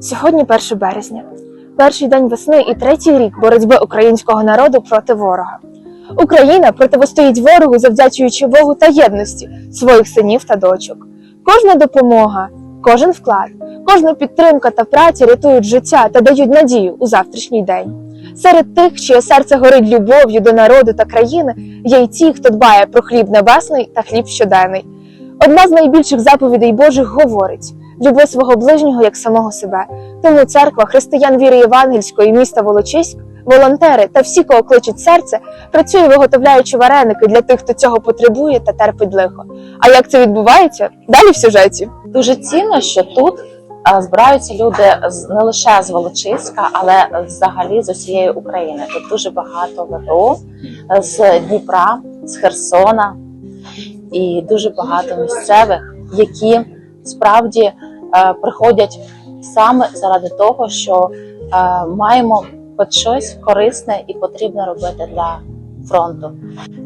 Сьогодні 1 березня, перший день весни і третій рік боротьби українського народу проти ворога. Україна противостоїть ворогу, завдячуючи Богу та єдності своїх синів та дочок. Кожна допомога, кожен вклад, кожна підтримка та праця рятують життя та дають надію у завтрашній день. Серед тих, чиє серце горить любов'ю до народу та країни, є й ті, хто дбає про хліб небесний та хліб щоденний. Одна з найбільших заповідей Божих говорить: люби свого ближнього як самого себе. Тому церква християн віри Євангельської міста Волочиськ, волонтери та всі, кого кличуть серце, працює виготовляючи вареники для тих, хто цього потребує та терпить лихо. А як це відбувається? Далі в сюжеті. Дуже цінно, що тут е, збираються люди не лише з Волочиська, але взагалі з усієї України. Тут дуже багато ВПО е, з Дніпра, з Херсона і дуже багато місцевих, які справді приходять саме заради того, що е, маємо хоч щось корисне і потрібне робити для фронту.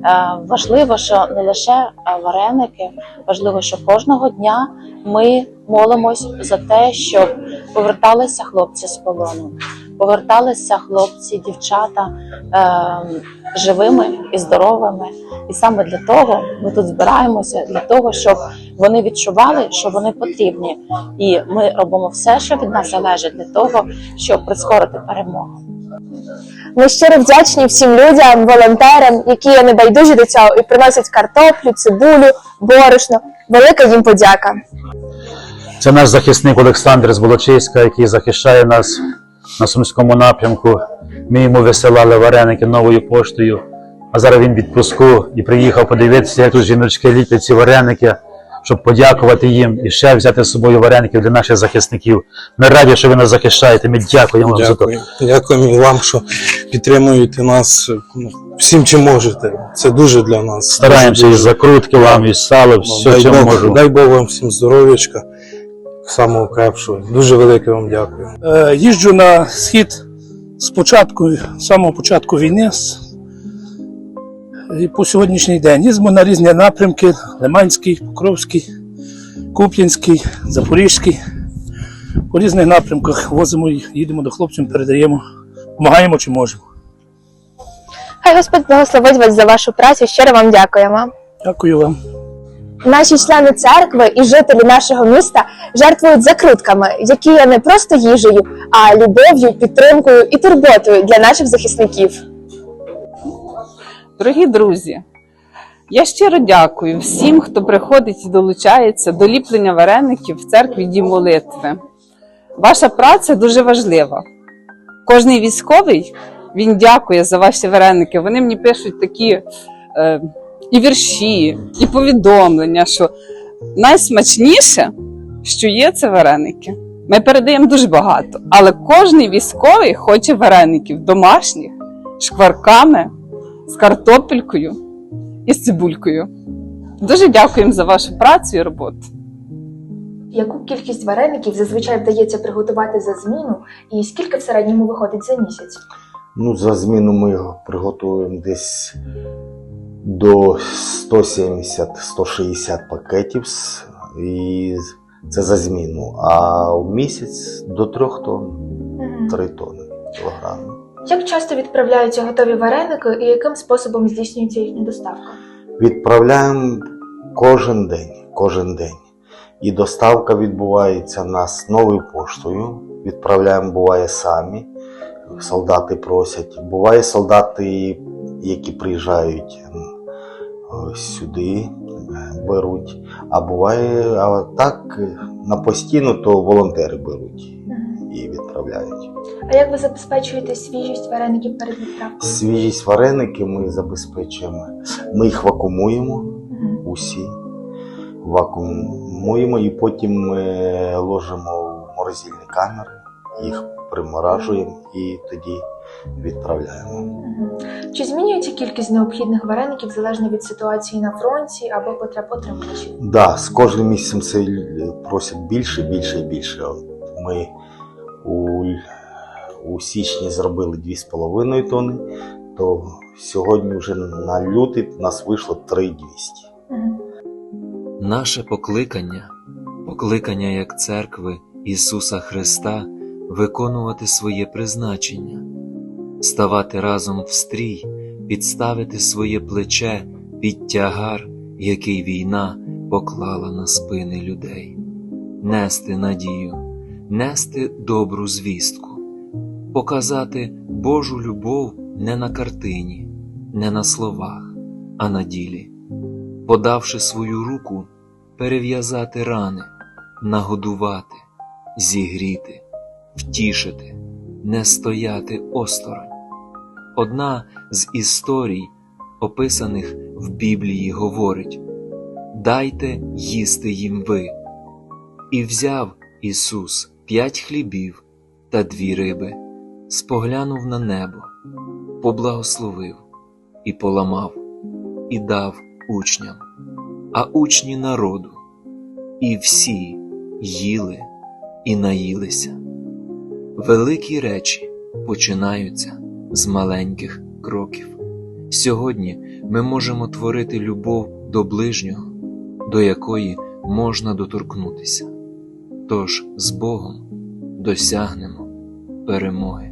Е, Важливо, що не лише е, вареники, важливо, що кожного дня ми молимось за те, щоб поверталися хлопці з полону, поверталися хлопці, дівчата е, живими і здоровими. І саме для того ми тут збираємося, для того, щоб вони відчували, що вони потрібні, і ми робимо все, що від нас залежить, для того, щоб прискорити перемогу. Ми щиро вдячні всім людям, волонтерам, які є небайдужі до цього і приносять картоплю, цибулю, борошно. Велика їм подяка. Це наш захисник Олександр з Волочиська, який захищає нас на Сумському напрямку. Ми йому висилали вареники новою поштою. А зараз він відпуску і приїхав подивитися, як тут жіночки ліплять ці вареники, щоб подякувати їм і ще взяти з собою вареників для наших захисників. Ми раді, що ви нас захищаєте. Ми дякуємо вам за. Дякую. Дякуємо вам, що підтримуєте нас ну, всім, чим можете. Це дуже для нас. Стараємося Дуже, і закрутки вам, і сало, все, чим можемо. дай Бог вам всім здоров'ячка, самого крепшого. Дуже велике вам дякую. Е, Їжджу на схід з початку, з самого початку війни і по сьогоднішній день. Їздимо на різні напрямки: Лиманський, Покровський, Куп'янський, Запорізький. По різних напрямках возимо, їдемо до хлопців, передаємо, допомагаємо чи можемо. Хай Господь благословить вас за вашу працю. Щиро вам дякуємо. Дякую вам. Наші члени церкви і жителі нашого міста жертвують закрутками, які є не просто їжею, а любов'ю, підтримкою і турботою для наших захисників. Дорогі друзі, я щиро дякую всім, хто приходить і долучається до ліплення вареників в церкві Дім молитви. Ваша праця дуже важлива. Кожний військовий він дякує за ваші вареники. Вони мені пишуть такі е, і вірші, і повідомлення, що найсмачніше, що є, це вареники. Ми передаємо дуже багато, але кожний військовий хоче вареників домашніх, шкварками з картопелькою і з цибулькою. Дуже дякуємо за вашу працю і роботу. Яку кількість вареників зазвичай вдається приготувати за зміну, і скільки в середньому виходить за місяць? Ну, за зміну ми його приготуємо десь до 170-160 пакетів. І це за зміну. А в місяць до 3 тонн, 3 тонни кілограми. Як часто відправляються готові вареники і яким способом здійснюється їхня доставка? Відправляємо кожен день. Кожен день. І доставка відбувається нас новою поштою. Відправляємо, буває самі. Солдати просять. Буває солдати, які приїжджають е, сюди, е, беруть. А буває, а так е, на постійно, то волонтери беруть і відправляють. А як ви забезпечуєте свіжість вареників перед відправкою? Свіжість вареники ми забезпечуємо. Ми їх вакуумуємо усі. Вакуумуємо і потім ми ложимо в морозильні камери, їх приморажуємо і тоді відправляємо. Чи змінюється кількість необхідних вареників залежно від ситуації на фронті або потреб отримувачів? Да, з кожним місяцем це просять більше, більше і більше. От Ми у, у січні зробили 2,5 тонни, то сьогодні вже на лютий нас вийшло 3,200. Наше покликання, покликання як церкви Ісуса Христа виконувати своє призначення, ставати разом в стрій, підставити своє плече під тягар, який війна поклала на спини людей, нести надію, нести добру звістку, показати Божу любов не на картині, не на словах, а на ділі, подавши свою руку, перев'язати рани, нагодувати, зігріти, втішити, не стояти осторонь. Одна з історій, описаних в Біблії, говорить: Дайте їсти їм ви. І взяв Ісус п'ять хлібів та дві риби, споглянув на небо, поблагословив і поламав, і дав учням, а учні народу, і всі їли і наїлися. Великі речі починаються з маленьких кроків. Сьогодні ми можемо творити любов до ближнього, до якої можна доторкнутися. Тож з Богом досягнемо перемоги.